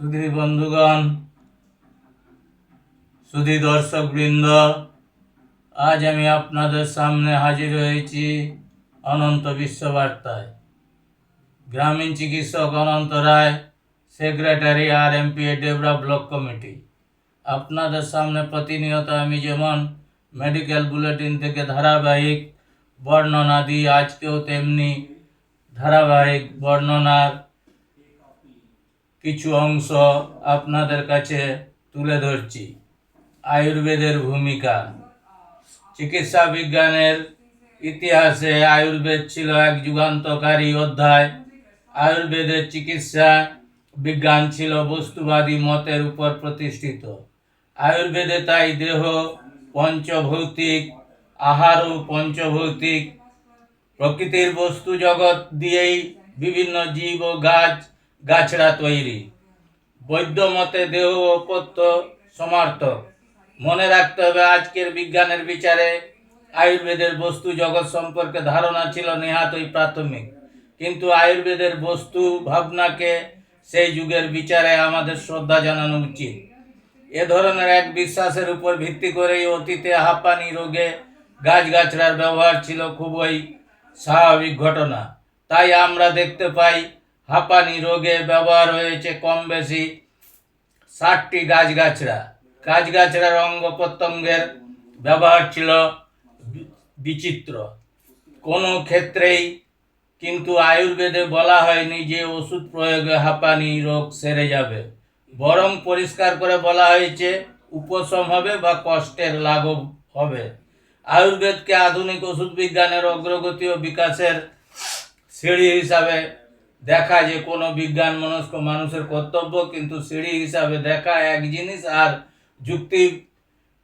সুধী বন্ধুগণ সুধী দর্শক বৃন্দ আজ আমি আপনাদের সামনে হাজির হয়েছি অনন্ত বিশ্ববার্তায়। গ্রামীণ চিকিৎসক Ananta Roy, secretary R MP Debra block committee. আপনাদের সামনে প্রতিনিয়ত আমি যেমন মেডিকেল বুলেটিন থেকে ধারাবাহিক বর্ণনা দিই, আজকেও তেমনি ধারাবাহিক বর্ণনার কিছু অংশ আপনাদের কাছে তুলে ধরছি। আয়ুর্বেদের ভূমিকা। চিকিৎসা বিজ্ঞানের ইতিহাসে আয়ুর্বেদ ছিল এক যুগান্তকারী অধ্যায়। আয়ুর্বেদের চিকিৎসা বিজ্ঞান ছিল বস্তুবাদী মতের উপর প্রতিষ্ঠিত। আয়ুর্বেদে তাই দেহ পঞ্চভৌতিক, আহার ও পঞ্চভৌতিক প্রকৃতির বস্তু জগৎ দিয়েই বিভিন্ন জীব ও গাছ গাছড়া তৈরি। বৈদ্য মতে দেহ অপত্য সমার্থক মনে রাখতে হবে, আজকের বিজ্ঞানের বিচারে আয়ুর্বেদের বস্তু জগৎ সম্পর্কে ধারণা ছিল নেহাতই প্রাথমিক। কিন্তু আয়ুর্বেদের বস্তু ভাবনাকে সেই যুগের বিচারে আমাদের শ্রদ্ধা জানানো উচিত। এ ধরনের এক বিশ্বাসের উপর ভিত্তি করেই অতীতে হাঁপানি রোগে গাছগাছড়ার ব্যবহার ছিল খুবই স্বাভাবিক ঘটনা। তাই আমরা দেখতে পাই হাঁপানি রোগে ব্যবহার হয়েছে কম বেশি। ষাটটি গাছগাছড়া। গাছগাছড়ার অঙ্গ প্রত্যঙ্গের ব্যবহার ছিল বিচিত্র। কোনো ক্ষেত্রেই কিন্তু আয়ুর্বেদে বলা হয়নি যে ওষুধ প্রয়োগে হাঁপানি রোগ সেরে যাবে। বরং পরিষ্কার করে বলা হয়েছে, উপশম হবে বা কষ্টের লাঘব হবে। আয়ুর্বেদকে আধুনিক ওষুধ বিজ্ঞানের অগ্রগতি ও বিকাশের সিঁড়ি হিসাবে দেখা যে কোনো বিজ্ঞান মনস্ক মানুষের কর্তব্য, কিন্তু সিঁড়ি হিসাবে দেখা এক জিনিস আর যুক্তি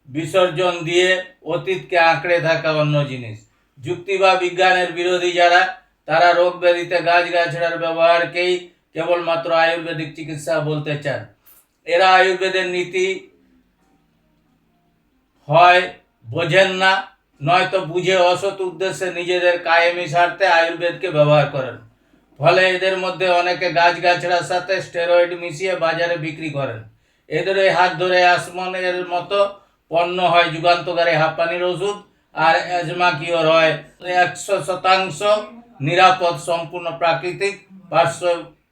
বিসর্জন দিয়ে অতীতকে আঁকড়ে থাকা অন্য জিনিস। যুক্তি বা বিজ্ঞানের বিরোধী যারা, তারা রোগ ব্যাধিতে গাছ গাছড়ার ব্যবহারকেই কেবলমাত্র আয়ুর্বেদিক চিকিৎসা বলতে চান। এরা আয়ুর্বেদের নীতি হয়, বোঝেন না, নয়তো বুঝে অসৎ উদ্দেশ্যে নিজেদের কায়েমি স্বার্থে আয়ুর্বেদকে ব্যবহার করেন। ফলে এদের মধ্যে অনেকে গাছগাছড়ার সাথে স্টেরয়েড মিশিয়ে বাজারে বিক্রি করেন। এদের এই হাত ধরে আসমানের মতো পণ্য হয় যুগান্তকারী হাঁপানির ওষুধ আর অ্যাজমা কিওর হয় একশো শতাংশ নিরাপদ, সম্পূর্ণ প্রাকৃতিক, পার্শ্ব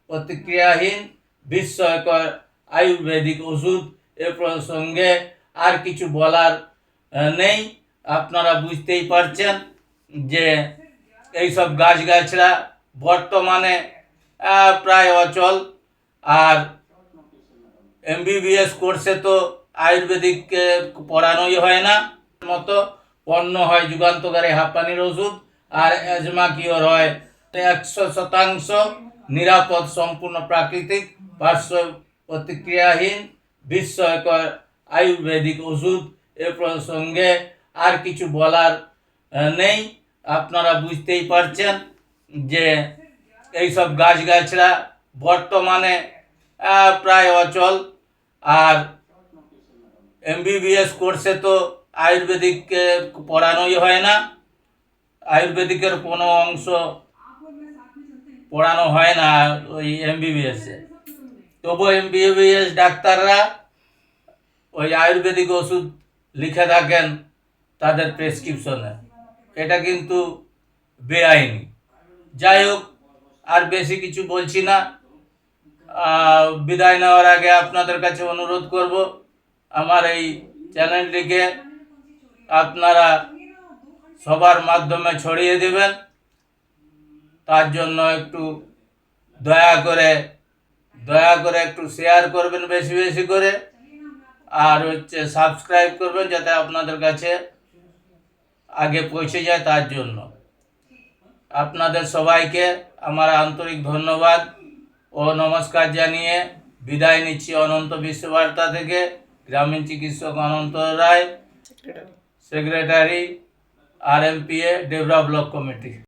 প্রতিক্রিয়াহীন, বিস্ময়কর আয়ুর্বেদিক ওষুধ এ প্রসঙ্গে আর কিছু বলার নেই। আপনারা বুঝতেই পারছেন যে এইসব গাছগাছরা বর্তমানে প্রায় অচল। আর এমবিবিএস কোর্সে তো আয়ুর্বেদিক আহ, পড়ানোই হয় না। মতো পণ্য হয় যুগান্তকারী হাঁপানির ওষুধ আর অ্যাজমা কিওর হয় একশো শতাংশ নিরাপদ সম্পূর্ণ প্রাকৃতিক পার্শ্ব প্রতিক্রিয়াহীন বিস্ময়কর আয়ুর্বেদিক ওষুধ। এ প্রসঙ্গে আর কিছু বলার নেই। আপনারা বুঝতেই পারছেন। যে এইসব গাছগাছরা বর্তমানে প্রায় অচল। আর এমবিবিএস কোর্সে তো আয়ুর্বেদিককে পড়ানোই হয় না। আয়ুর্বেদিকের কোনো অংশ পড়ানো হয় না ওই এমবিবিএসে তবু এমবিবিএস ডাক্তাররা ওই আয়ুর্বেদিক ওষুধ লিখে থাকেন তাদের প্রেসক্রিপশনে। এটা কিন্তু বেআইনি। যাই হোক, আর বেশি কিছু বলছি না। বিদায় নেওয়ার আগে আপনাদের কাছে অনুরোধ করব, আমার এই চ্যানেলটিকে আপনারা সবার মাধ্যমে ছড়িয়ে দেবেন। তার জন্য একটু দয়া করে দয়া করে একটু শেয়ার করবেন বেশি বেশি করে। আর হচ্ছে সাবস্ক্রাইব করবেন যাতে আপনাদের কাছে আগে পৌঁছে যায় তার জন্য। আপনাদের সবাইকে আমার আন্তরিক ধন্যবাদ ও নমস্কার জানিয়ে বিদায় নিচ্ছি অনন্ত বিশ্ববার্তা থেকে গ্রামীণ চিকিৎসক Ananta Roy secretary R M P A Debra block committee